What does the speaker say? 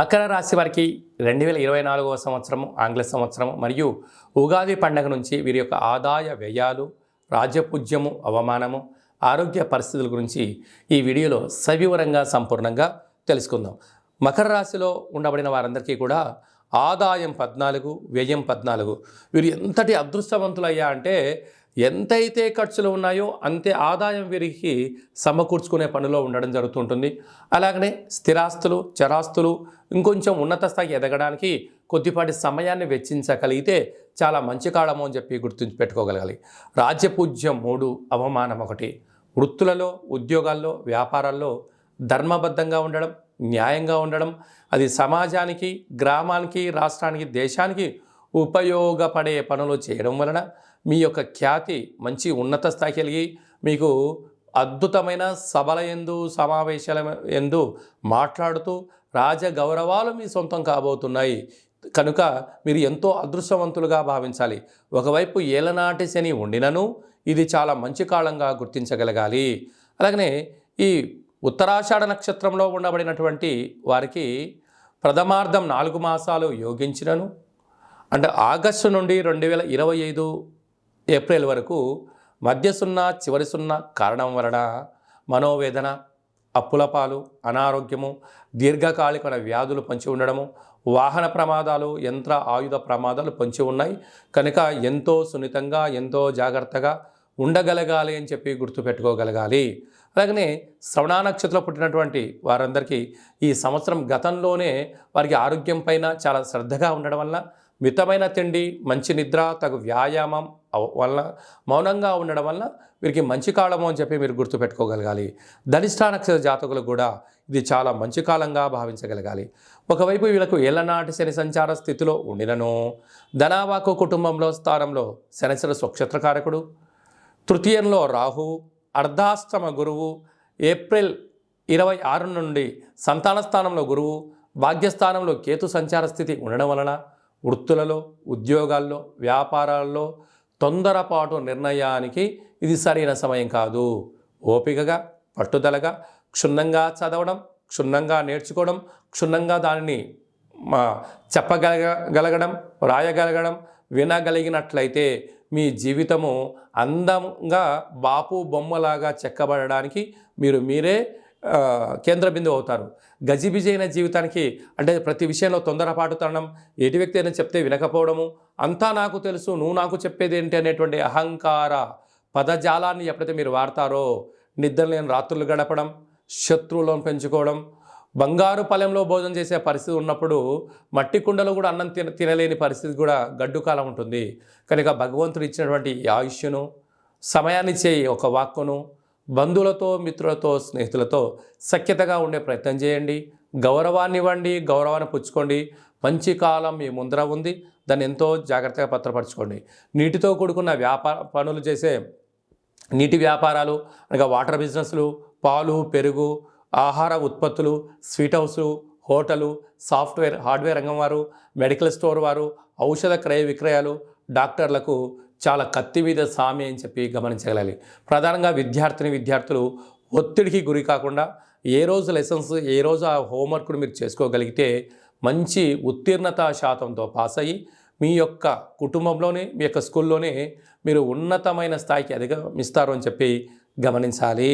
మకర రాశి వారికి రెండు వేల ఇరవై నాలుగవ సంవత్సరము ఆంగ్ల సంవత్సరము మరియు ఉగాది పండగ నుంచి వీరి యొక్క ఆదాయ వ్యయాలు రాజ్యపూజ్యము అవమానము ఆరోగ్య పరిస్థితుల గురించి ఈ వీడియోలో సవివరంగా సంపూర్ణంగా తెలుసుకుందాం. మకర రాశిలో ఉండబడిన వారందరికీ కూడా ఆదాయం పద్నాలుగు వ్యయం పద్నాలుగు. వీరు ఎంతటి అదృష్టవంతులయ్యా అంటే ఎంతైతే ఖర్చులు ఉన్నాయో అంతే ఆదాయం వీరికి సమకూర్చుకునే పనిలో ఉండడం జరుగుతుంటుంది. అలాగనే స్థిరాస్తులు చరాస్తులు ఇంకొంచెం ఉన్నత స్థాయి ఎదగడానికి కొద్దిపాటి సమయాన్ని వెచ్చించగలిగితే చాలా మంచి కాలము అని చెప్పి గుర్తుంచి పెట్టుకోగలగాలి రాజ్యపూజ్యం మూడు అవమానం ఒకటి. వృత్తులలో ఉద్యోగాల్లో వ్యాపారాల్లో ధర్మబద్ధంగా ఉండడం న్యాయంగా ఉండడం అది సమాజానికి గ్రామానికి రాష్ట్రానికి దేశానికి ఉపయోగపడే పనులు చేయడం వలన మీ యొక్క ఖ్యాతి మంచి ఉన్నత స్థాయి కలిగి మీకు అద్భుతమైన సభల ఎందు సమావేశాల ఎందు మాట్లాడుతూ రాజగౌరవాలు మీ సొంతం కాబోతున్నాయి. కనుక మీరు ఎంతో అదృష్టవంతులుగా భావించాలి. ఒకవైపు ఏలనాటి శని ఉండినను ఇది చాలా మంచి కాలంగా గుర్తించగలగాలి. అలాగనే ఈ ఉత్తరాషాఢ నక్షత్రంలో ఉండబడినటువంటి వారికి ప్రథమార్థం నాలుగు మాసాలు యోగించినను. అంటే ఆగస్టు నుండి రెండు వేల ఇరవై ఐదు ఏప్రిల్ వరకు మధ్య సున్నా చివరి సున్నా కారణం వలన మనోవేదన అప్పులపాలు అనారోగ్యము దీర్ఘకాలిక వ్యాధులు పంచి ఉండడము వాహన ప్రమాదాలు యంత్ర ఆయుధ ప్రమాదాలు పొంచి ఉన్నాయి. కనుక ఎంతో సున్నితంగా ఎంతో జాగ్రత్తగా ఉండగలగాలి అని చెప్పి గుర్తుపెట్టుకోగలగాలి. అలాగనే శ్రవణ నక్షత్రంలో పుట్టినటువంటి వారందరికీ ఈ సంవత్సరం గతంలోనే వారికి ఆరోగ్యం పైన చాలా శ్రద్ధగా ఉండడం వల్ల మితమైన తిండి మంచి నిద్ర తగు వ్యాయామం వలన వల్ల మౌనంగా ఉండడం వల్ల వీరికి మంచి కాలము అని చెప్పి మీరు గుర్తుపెట్టుకోగలగాలి. ధనిష్ఠా నక్షత్ర కూడా ఇది చాలా మంచి కాలంగా భావించగలగాలి. ఒకవైపు వీళ్ళకు ఏళ్ళనాటి శని సంచార స్థితిలో ఉండినను. ధనావాకు కుటుంబంలో స్థానంలో శనిచర స్వక్షత్రకారకుడు తృతీయంలో రాహు అర్ధాష్టమ గురువు ఏప్రిల్ ఇరవై ఆరు నుండి సంతాన స్థానంలో గురువు భాగ్యస్థానంలో కేతు సంచార స్థితి ఉండడం వలన వృత్తులలో ఉద్యోగాల్లో వ్యాపారాల్లో తొందరపాటు నిర్ణయానికి ఇది సరైన సమయం కాదు. ఓపికగా పట్టుదలగా క్షుణ్ణంగా చదవడం క్షుణ్ణంగా నేర్చుకోవడం క్షుణ్ణంగా దానిని మా చెప్పగలగలగడం రాయగలగడం వినగలిగినట్లయితే మీ జీవితము అందంగా బాపు బొమ్మలాగా చెక్కబడడానికి మీరు మీరే కేంద్ర బిందువు అవుతారు. గజిబిజి అయిన జీవితానికి అంటే ప్రతి విషయంలో తొందరపాటుతనం ఎటు వ్యక్తి అయినా చెప్తే వినకపోవడము అంతా నాకు తెలుసు నువ్వు నాకు చెప్పేది ఏంటి అనేటువంటి అహంకార పదజాలాన్ని ఎప్పుడైతే మీరు వాడతారో నిద్ర లేని రాత్రులు గడపడం శత్రువులను పెంచుకోవడం బంగారు పలెంలో భోజనం చేసే పరిస్థితి ఉన్నప్పుడు మట్టి కుండలో కూడా అన్నం తిన తినలేని పరిస్థితి కూడా గడ్డుకాలం ఉంటుంది. కనుక భగవంతుడు ఇచ్చినటువంటి ఆయుష్యును సమయాన్ని చేయి ఒక వాక్కును బంధువులతో మిత్రులతో స్నేహితులతో సఖ్యతగా ఉండే ప్రయత్నం చేయండి. గౌరవాన్ని ఇవ్వండి గౌరవాన్ని పుచ్చుకోండి. మంచి కాలం మీ ముందర ఉంది. దాన్ని ఎంతో జాగ్రత్తగా పత్రపరచుకోండి నీటితో కూడుకున్న వ్యాపార పనులు చేసే నీటి వ్యాపారాలు అనగా వాటర్ బిజినెస్లు పాలు పెరుగు ఆహార ఉత్పత్తులు స్వీట్ హౌస్లు హోటలు సాఫ్ట్వేర్ హార్డ్వేర్ రంగం వారు మెడికల్ స్టోర్ వారు ఔషధ క్రయ విక్రయాలు డాక్టర్లకు చాలా కత్తి మీద సామి అని చెప్పి గమనించగలాలి ప్రధానంగా విద్యార్థిని విద్యార్థులు ఒత్తిడికి గురి కాకుండా ఏ రోజు లెసన్స్ ఏ రోజు ఆ హోంవర్క్ను మీరు చేసుకోగలిగితే మంచి ఉత్తీర్ణత శాతంతో పాస్ అయ్యి మీ యొక్క కుటుంబంలోనే మీ యొక్క స్కూల్లోనే మీరు ఉన్నతమైన స్థాయికి అధిగమిస్తారు అని చెప్పి గమనించాలి.